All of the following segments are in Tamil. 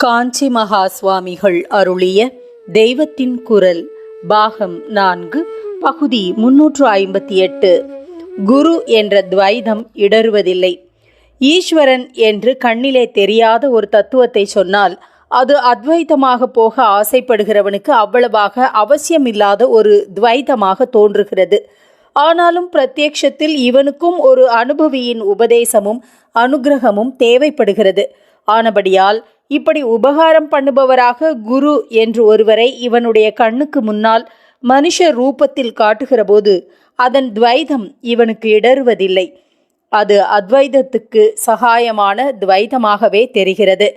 காஞ்சி மகா சுவாமிகள் அருளிய தெய்வத்தின் குரல் பாகம் நான்கு பகுதி முன்னூற்று ஐம்பத்தி எட்டு. குரு என்ற துவைதம் இடறுவதில்லை. ஈஸ்வரன் என்று கண்ணிலே தெரியாத ஒரு தத்துவத்தை சொன்னால் அது அத்வைதமாக போக ஆசைப்படுகிறவனுக்கு அவ்வளவாக அவசியமில்லாத ஒரு துவைதமாக தோன்றுகிறது. ஆனாலும் பிரத்யக்ஷத்தில் இவனுக்கும் ஒரு அனுபவியின் உபதேசமும் அனுக்கிரகமும் தேவைப்படுகிறது. ஆனபடியால் இப்படி உபகாரம் பண்ணுபவராக குரு என்று ஒருவரை இவனுடைய கண்ணுக்கு முன்னால் மனுஷ ரூபத்தில் காட்டுகிறபோது அதன் துவைதம் இவனுக்கு இடறுவதில்லை. அது அத்வைதத்துக்கு சகாயமான துவைதமாகவே தெரிகிறது.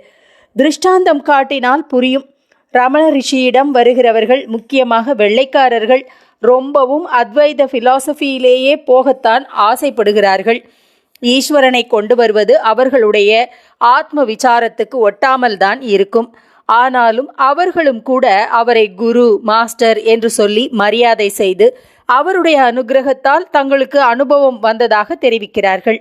திருஷ்டாந்தம் காட்டினால் புரியும். ரமண ரிஷியிடம் வருகிறவர்கள் முக்கியமாக வெள்ளைக்காரர்கள் ரொம்பவும் அத்வைத பிலாசபியிலேயே போகத்தான் ஆசைப்படுகிறார்கள். ஈஸ்வரனை கொண்டு வருவது அவர்களுடைய ஆத்ம விசாரத்துக்கு ஒட்டாமல் தான் இருக்கும். ஆனாலும் அவர்களும் கூட அவரை குரு மாஸ்டர் என்று சொல்லி மரியாதை செய்து அவருடைய அனுகிரகத்தால் தங்களுக்கு அனுபவம் வந்ததாக தெரிவிக்கிறார்கள்.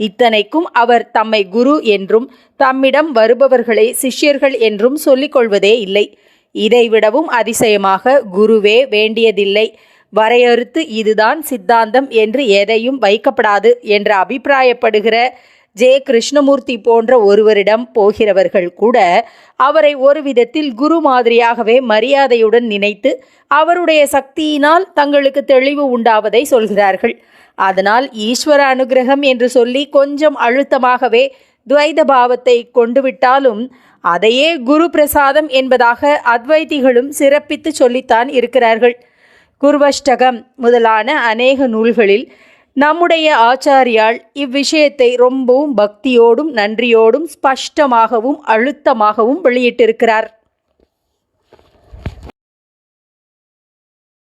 இத்தனைக்கும் அவர் தம்மை குரு என்றும் தம்மிடம் வருபவர்களை சிஷ்யர்கள் என்றும் சொல்லிக்கொள்வதே இல்லை. இதைவிடவும் அதிசயமாக குருவே வேண்டியதில்லை. வரையறுத்து இதுதான் சித்தாந்தம் என்று எதையும் வைக்கப்படாது என்று அபிப்பிராயப்படுகிற ஜே. கிருஷ்ணமூர்த்தி போன்ற ஒருவரிடம் போகிறவர்கள் கூட அவரை ஒரு விதத்தில் குரு மாதிரியாகவே மரியாதையுடன் நினைத்து அவருடைய சக்தியினால் தங்களுக்கு தெளிவு உண்டாவதை சொல்கிறார்கள். அதனால் ஈஸ்வர அனுகிரகம் என்று சொல்லி கொஞ்சம் அழுத்தமாகவே துவைத பாவத்தை கொண்டுவிட்டாலும் அதையே குரு பிரசாதம் என்பதாக அத்வைதிகளும் சிறப்பித்து சொல்லித்தான் இருக்கிறார்கள். குருவஷ்டகம் முதலான அநேக நூல்களில் நம்முடைய ஆச்சாரியால் இவ்விஷயத்தை ரொம்பவும் பக்தியோடும் நன்றியோடும் ஸ்பஷ்டமாகவும் அழுத்தமாகவும் வெளியிட்டிருக்கிறார்.